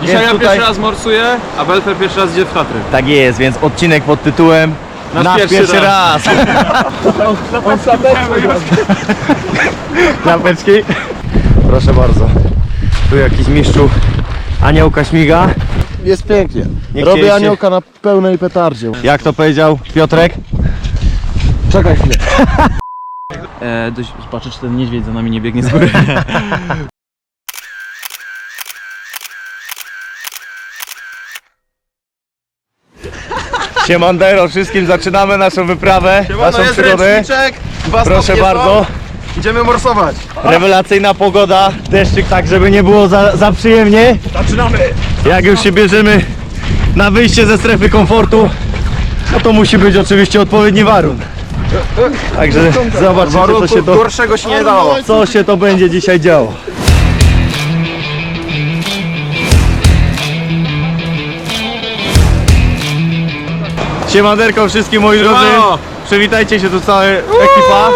Dzisiaj Więc ja tutaj- pierwszy raz morsuję, a Belfer pierwszy raz idzie w Tatry. Tak jest, więc odcinek pod tytułem Nasz pierwszy raz. Klapeczki. Proszę bardzo. Tu jakiś mistrzu aniołka śmiga. Jest pięknie. Nie Robię chcieliście? aniołka na pełnej petardzie. Jak to powiedział Piotrek? Czekaj chwilę. E, dość, patrzę, czy ten niedźwiedź za nami nie biegnie z góry. Siemandero, wszystkim zaczynamy naszą wyprawę, naszą przygodę. Proszę bardzo. Idziemy morsować. Rewelacyjna pogoda, deszczyk tak, żeby nie było za, za przyjemnie. Zaczynamy! Jak już się bierzemy na wyjście ze strefy komfortu, no to musi być oczywiście odpowiedni warun. Także zobaczycie co się to, Gorszego się nie dało. co się to będzie dzisiaj działo. Siemanderko wszystkim moi drodzy. Przywitajcie się tu cała ekipa.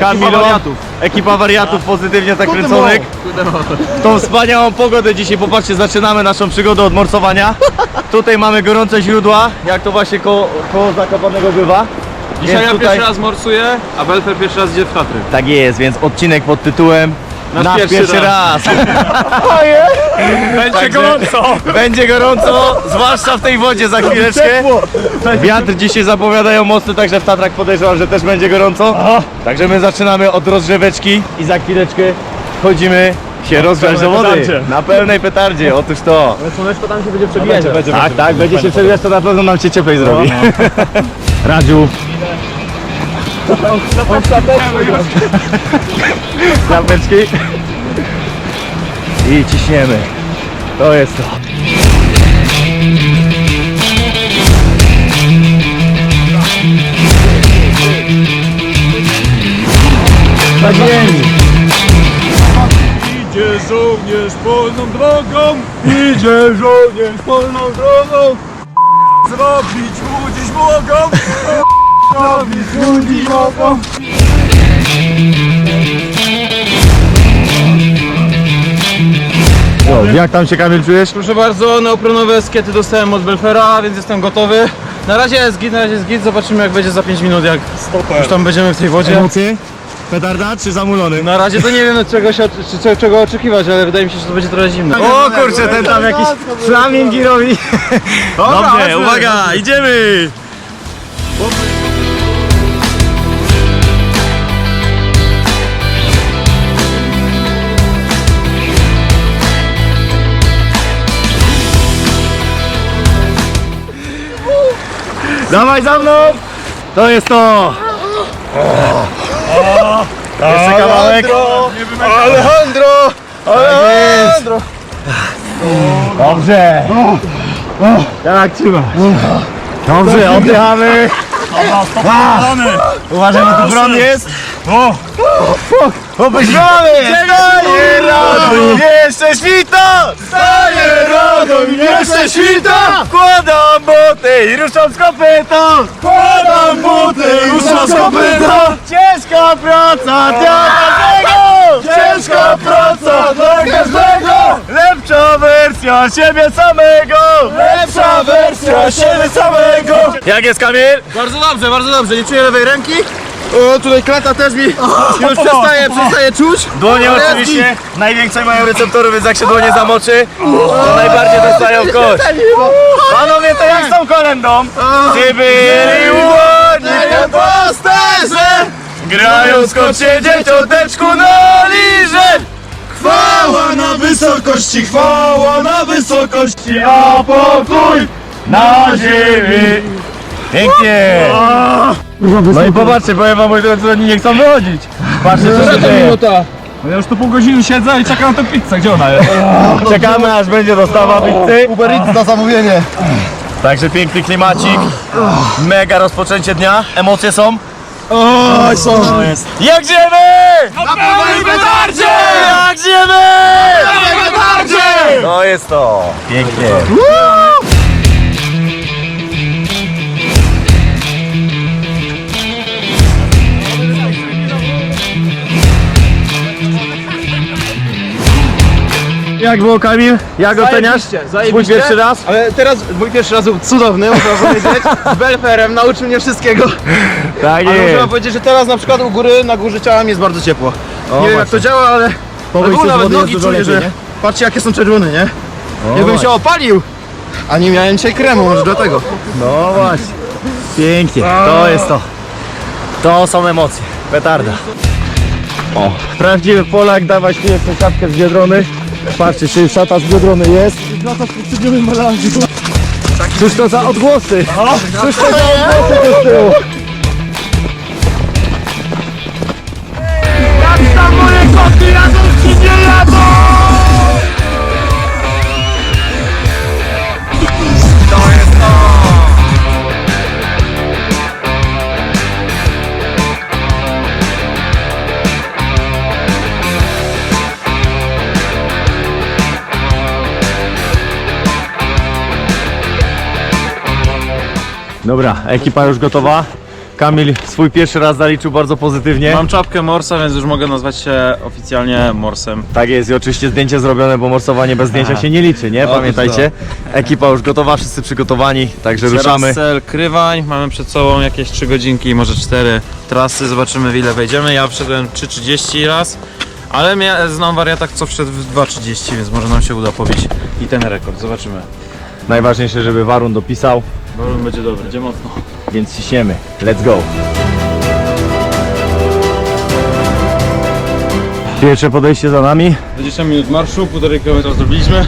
Kamilo, wariatów. ekipa wariatów pozytywnie zakręconych. W tą wspaniałą pogodę dzisiaj, popatrzcie, zaczynamy naszą przygodę od morsowania. Tutaj mamy gorące źródła, jak to właśnie koło, koło Zakopanego bywa. Dzisiaj Więc ja tutaj- pierwszy raz morsuję, a Belfer pierwszy raz idzie w Tatry. Tak jest, więc odcinek pod tytułem Nasz pierwszy raz. Będzie gorąco. Będzie gorąco, zwłaszcza w tej wodzie za chwileczkę. Wiatr dzisiaj zapowiadają mocny, także w Tatrach podejrzewam, że też będzie gorąco. Także my zaczynamy od rozgrzeweczki i za chwileczkę chodzimy się rozgrzać do wody. Na pełnej petardzie, otóż to. Słoneczko tam się będzie przebijać. Tak, tak, będzie się przewijać, to na pewno nam się cieplej zrobi. Radziu. Klapeczki. I ciśniemy. To jest to. Na ziemi. Idzie żołnierz polną drogą, idzie żołnierz polną drogą. Zrobić mu dziś mogą, zrobić mu dziś mogą. Jak tam się Kamil czujesz? Proszę bardzo, neopronowe skiety dostałem od Belfera, więc jestem gotowy. Na razie jest git, na razie jest git, zobaczymy jak będzie za 5 minut, jak już tam będziemy w tej wodzie. Emocje? Petarda czy zamulony? Na razie to nie wiem czego, się, czy, czy, czego oczekiwać, ale wydaje mi się, że to będzie trochę zimno. O kurczę, ten tam jakiś flamingi robi. Dobrze, uwaga, idziemy! Dawaj za mną! To jest to! Jeszcze kawałek. Alejandro! Alejandro! Dobrze! Tak, trzymaj. Dobrze, oddychamy. Uważaj, bo tu bron jest. O! Obyśmamy! Staje rano, jeszcze świta! Staje rano, jeszcze świta! Wkładam buty i ruszam z kopytą! Wkładam buty i ruszam z kopytą! Ciężka praca dla każdego! Ciężka praca dla każdego! Lepsza wersja siebie samego! Lepsza wersja siebie samego! Jak jest Kamil? Bardzo dobrze, bardzo dobrze, nie czuję lewej ręki. O, tutaj klata też mi już przestaje, przestaje czuć. Dłonie oczywiście największe mają receptory, więc jak się dłonie zamoczy, to najbardziej dostają kość. Panowie, to jak z tą kolendą? Czy byli łodzi Nie pasterze! grając kocie dzieciąteczku na liże? Chwała na wysokości, chwała na wysokości, A pokój na ziemi. Pięknie! No i popatrzcie, powiem wam, moi drodzy, oni nie chcą wychodzić. Patrzcie, co się dzieje. No ja już tu pół godziny siedzę i czekam na tę pizzę, gdzie ona jest? Czekamy, aż będzie dostawa pizzy. Uber Eats na zamówienie. Także piękny klimacik, mega rozpoczęcie dnia, emocje są. Oj, są. Jak ziemy! Na pełnej petardzie! Jak ziemy! petardzie! To jest to. Pięknie. Jak było Kamil? Jak oceniasz? Swój pierwszy raz? Ale teraz mój pierwszy raz był cudowny, muszę powiedzieć. Z Belferem nauczył mnie wszystkiego. Tak Ale muszę wam powiedzieć, że teraz na przykład u góry, na górze ciała mi jest bardzo ciepło. O, nie wiem jak to działa, ale Po ale wyjściu z nawet wody jest nogi dużo czuję, lepiej, że nie? patrzcie jakie są czerwone, nie? O, Jakbym się opalił. A nie miałem dzisiaj kremu, może dlatego. No właśnie. Pięknie. To jest to. To są emocje. Petarda. O, prawdziwy Polak, dawać piękną siatkę z Biedrony. Patrzcie, czy szata z Biedrony jest. Cóż to za odgłosy? Cóż to za odgłosy tu z tyłu? Jak tam moje koty jadą, czy nie jadą? Dobra, ekipa już gotowa. Kamil swój pierwszy raz zaliczył bardzo pozytywnie. Mam czapkę Morsa, więc już mogę nazwać się oficjalnie Morsem. Tak jest i oczywiście zdjęcie zrobione, bo morsowanie bez zdjęcia się nie liczy, nie? Pamiętajcie. Ekipa już gotowa, wszyscy przygotowani, także ruszamy. Cel Krywań, mamy przed sobą jakieś 3 godzinki, może 4 trasy, zobaczymy w ile wejdziemy. Ja wszedłem 3.30 raz, ale mia- znam wariatak co wszedł w 2.30, więc może nam się uda pobić i ten rekord, zobaczymy. Najważniejsze, żeby Warun dopisał, Balon będzie dobry, będzie mocno. więc ciśniemy. Let's go! Pierwsze podejście za nami. 20 minut marszu, 1,5 km zrobiliśmy.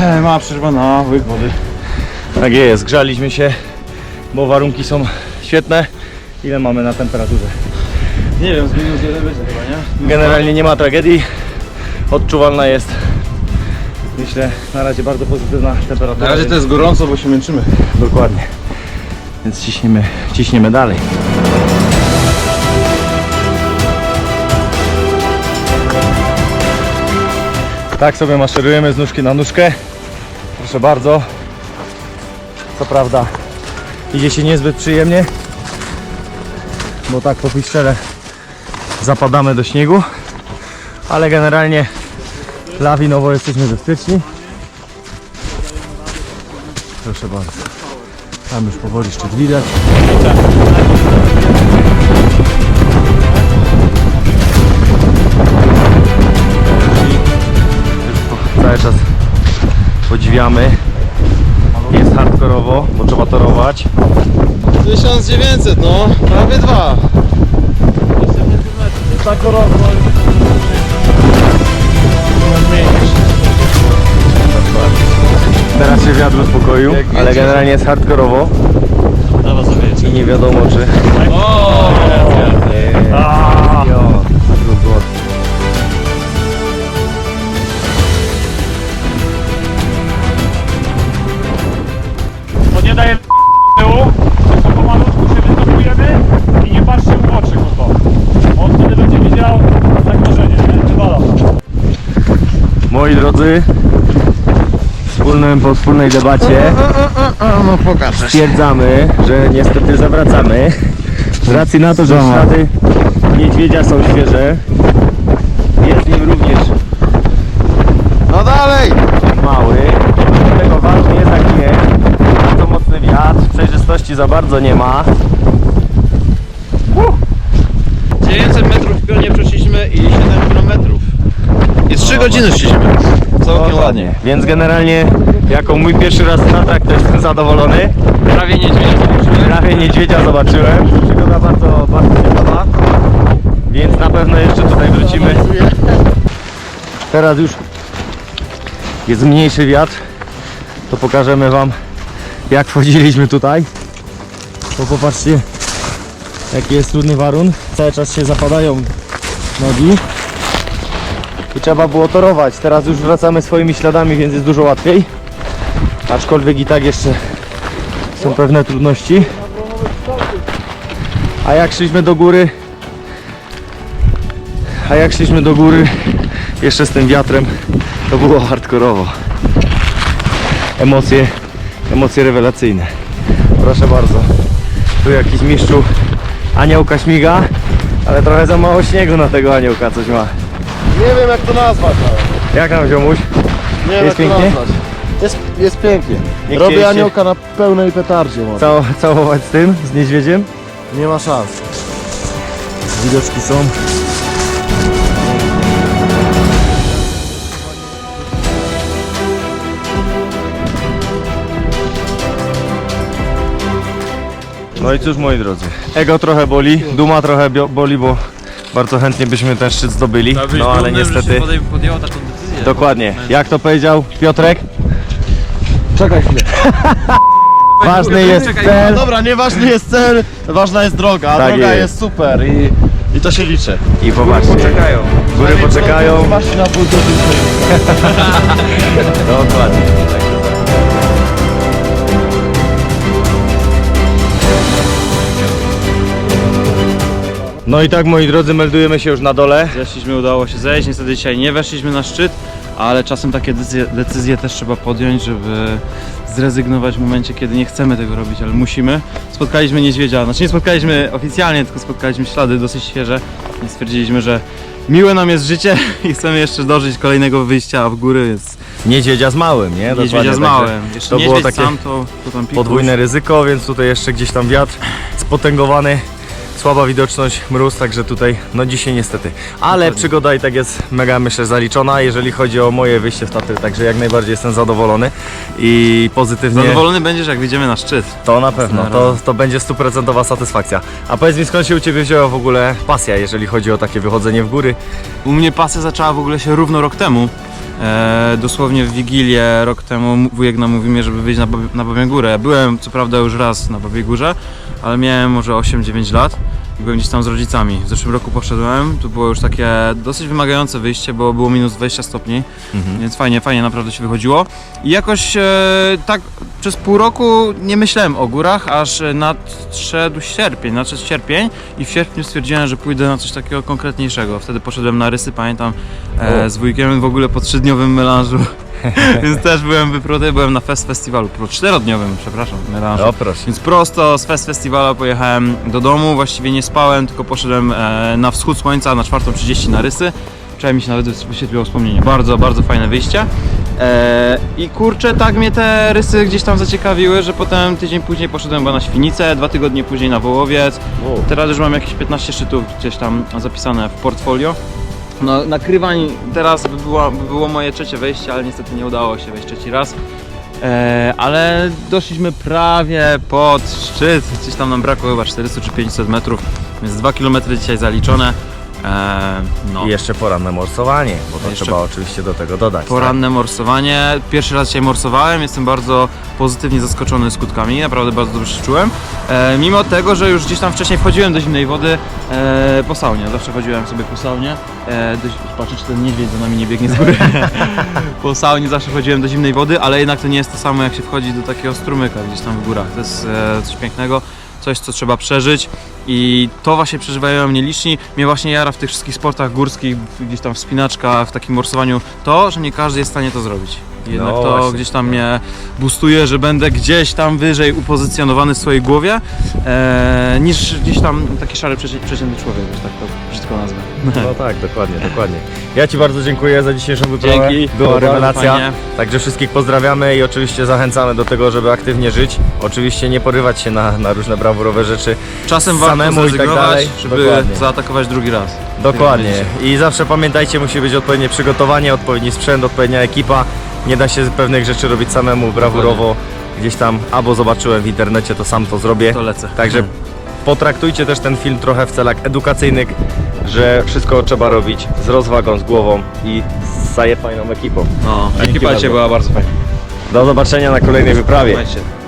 E, Mała przerwa na łyk wody. Tak jest, grzaliśmy się, bo warunki są świetne. Ile mamy na temperaturze? Nie wiem, z minus jeden będzie chyba, nie? Generalnie nie ma tragedii. Odczuwalna jest. Myślę, na razie bardzo pozytywna temperatura. Na razie to jest gorąco, bo się męczymy. Dokładnie. Więc ciśniemy, ciśniemy dalej. Tak sobie maszerujemy z nóżki na nóżkę. Proszę bardzo. Co prawda idzie się niezbyt przyjemnie, bo tak po piszczele zapadamy do śniegu, ale generalnie lawinowo jesteśmy bezpieczni. Proszę bardzo. Tam już powoli szczyt widać. Cały czas podziwiamy. Jest hardkorowo, bo trzeba torować. 1900, no, prawie dwa. Teraz się wiatr uspokoił, ale generalnie jest hardkorowo. I nie wiadomo czy... Nie, drodzy, wspólnym, po wspólnej debacie No pokażę. stwierdzamy, że niestety zawracamy. Z racji na to, że ślady niedźwiedzia są świeże, jest nim również No dalej! mały. Dlatego ważny jest jak nie. Bardzo mocny wiatr, przejrzystości za bardzo nie ma. 900 metrów w pionie przeszliśmy i 7 km. I 3 godziny szliśmy. Całkiem ładnie. Więc generalnie, jako mój pierwszy raz na trak, to jestem zadowolony. Prawie niedźwiedzia zobaczymy. Prawie niedźwiedzia zobaczyłem. Przygoda bardzo, bardzo ciekawa. Więc na pewno jeszcze tutaj wrócimy. Teraz już jest mniejszy wiatr. To pokażemy Wam jak wchodziliśmy tutaj. Bo popatrzcie jaki jest trudny warun. Cały czas się zapadają nogi. I trzeba było torować. Teraz już wracamy swoimi śladami, więc jest dużo łatwiej. Aczkolwiek i tak jeszcze są pewne trudności. A jak szliśmy do góry, a jak szliśmy do góry, jeszcze z tym wiatrem, to było hardkorowo. Emocje, emocje rewelacyjne. Proszę bardzo. Tu jakiś mistrzu aniołka śmiga, ale trochę za mało śniegu na tego aniołka coś ma. Nie wiem jak to nazwać. ale- Jak tam ziomuś? Nie Jest jak pięknie? nazwać. Jest, jest pięknie. Nie Robię chcieliście- aniołka na pełnej petardzie może. Cało, całować z tym, z niedźwiedziem? Nie ma szans. Widoczki są. No i cóż moi drodzy, ego trochę boli, duma trochę bio- boli, bo bardzo chętnie byśmy ten szczyt zdobyli, no ale niestety, podjęło taką decyzję. dokładnie, jak to powiedział Piotrek, Czekaj chwilę. ważny jest cel, No dobra, nieważny jest cel, ważna jest droga. A Tak droga jest. jest. super i, i to się liczy. i popatrzcie, góry poczekają, Masz na pół godziny. dokładnie. No i tak moi drodzy, meldujemy się już na dole. Zeszliśmy, udało się zejść. Niestety dzisiaj nie weszliśmy na szczyt, ale czasem takie decyzje, decyzje też trzeba podjąć, żeby zrezygnować w momencie, kiedy nie chcemy tego robić, ale musimy. Spotkaliśmy niedźwiedzia, znaczy nie spotkaliśmy oficjalnie, tylko spotkaliśmy ślady dosyć świeże i stwierdziliśmy, że miłe nam jest życie i chcemy jeszcze dożyć kolejnego wyjścia w góry, więc Niedźwiedzia z małym, nie? niedźwiedzia Dokładnie, z także małym. Jeszcze to było takie sam, to, to tam pikuś. podwójne ryzyko, więc tutaj jeszcze gdzieś tam wiatr spotęgowany, słaba widoczność, mróz, także tutaj no dzisiaj niestety. Ale przygoda i tak jest mega myślę zaliczona, jeżeli chodzi o moje wyjście w Tatry, także jak najbardziej jestem zadowolony i pozytywnie Zadowolony będziesz, jak wyjdziemy na szczyt. to na pewno, to, to będzie stuprocentowa satysfakcja. A powiedz mi skąd się u Ciebie wzięła w ogóle pasja, jeżeli chodzi o takie wychodzenie w góry? U mnie pasja zaczęła w ogóle się równo rok temu. E, dosłownie w Wigilię rok temu wujek namówił mnie, żeby wyjść na, na Babią Górę. Byłem co prawda już raz na Babiej Górze, ale miałem może 8-9 lat byłem gdzieś tam z rodzicami. W zeszłym roku poszedłem, to było już takie dosyć wymagające wyjście, bo było minus 20 stopni, więc fajnie, fajnie naprawdę się wychodziło. I jakoś e, tak przez pół roku nie myślałem o górach, aż e, nadszedł sierpień, nadszedł sierpień i w sierpniu stwierdziłem, że pójdę na coś takiego konkretniejszego. Wtedy poszedłem na rysy, pamiętam, e, z wujkiem w ogóle po trzydniowym melanżu. Więc też byłem wypruty, byłem na Fest Festiwalu, czterodniowym, przepraszam, melanżu. O proszę. Więc prosto z Fest Festiwala pojechałem do domu, właściwie nie spałem, tylko poszedłem e, na wschód słońca na 4.30 na rysy. Wczoraj mi się nawet wyświetliło wspomnienie. Bardzo, bardzo fajne wyjście. E, I kurczę, tak mnie te rysy gdzieś tam zaciekawiły, że potem tydzień później poszedłem chyba na Świnicę, dwa tygodnie później na Wołowiec. Teraz już mam jakieś 15 szczytów gdzieś tam zapisane w portfolio. No, nakrywań teraz by było, by było moje trzecie wejście, ale niestety nie udało się wejść trzeci raz. E, ale doszliśmy prawie pod szczyt. Gdzieś tam nam brakło chyba 400 czy 500 metrów, więc 2 km dzisiaj zaliczone. E, no. I jeszcze poranne morsowanie, bo to Jeszcze- trzeba oczywiście do tego dodać. tak? Poranne morsowanie. Pierwszy raz dzisiaj morsowałem, jestem bardzo pozytywnie zaskoczony skutkami, naprawdę bardzo dobrze się czułem. E, mimo tego, że już gdzieś tam wcześniej wchodziłem do zimnej wody e, po saunie, zawsze chodziłem sobie po saunie. E, do, patrzę, czy ten niedźwiedź za nami nie biegnie z góry. po saunie zawsze chodziłem do zimnej wody, ale jednak to nie jest to samo, jak się wchodzi do takiego strumyka gdzieś tam w górach. To jest e, coś pięknego. Coś, co trzeba przeżyć i to właśnie przeżywają nieliczni. Mnie właśnie jara w tych wszystkich sportach górskich, gdzieś tam wspinaczka, w takim morsowaniu, to, że nie każdy jest w stanie to zrobić. Jednak No to właśnie. gdzieś tam mnie boostuje, że będę gdzieś tam wyżej upozycjonowany w swojej głowie, e, niż gdzieś tam taki szary przeci- przeciętny człowiek, że tak to brzydko nazwę. No tak, dokładnie, dokładnie. Ja Ci bardzo dziękuję za dzisiejszą wyprawę. Dzięki. Była Bardzo rewelacja. fajnie. Także wszystkich pozdrawiamy i oczywiście zachęcamy do tego, żeby aktywnie żyć. Oczywiście nie porywać się na, na różne brawurowe rzeczy. Czasem warto Samemu i tak zrezygnować, dalej. żeby Dokładnie. zaatakować drugi raz. Dokładnie. I zawsze pamiętajcie, musi być odpowiednie przygotowanie, odpowiedni sprzęt, odpowiednia ekipa. Nie da się pewnych rzeczy robić samemu brawurowo. Gdzieś tam albo zobaczyłem w internecie, to sam to zrobię. To lecę. Także potraktujcie też ten film trochę w celach edukacyjnych, że wszystko trzeba robić z rozwagą, z głową i z fajną ekipą. No, Dzięki ekipa bardzo. dzisiaj była bardzo fajna. Do zobaczenia na kolejnej wyprawie. Trzymajcie się.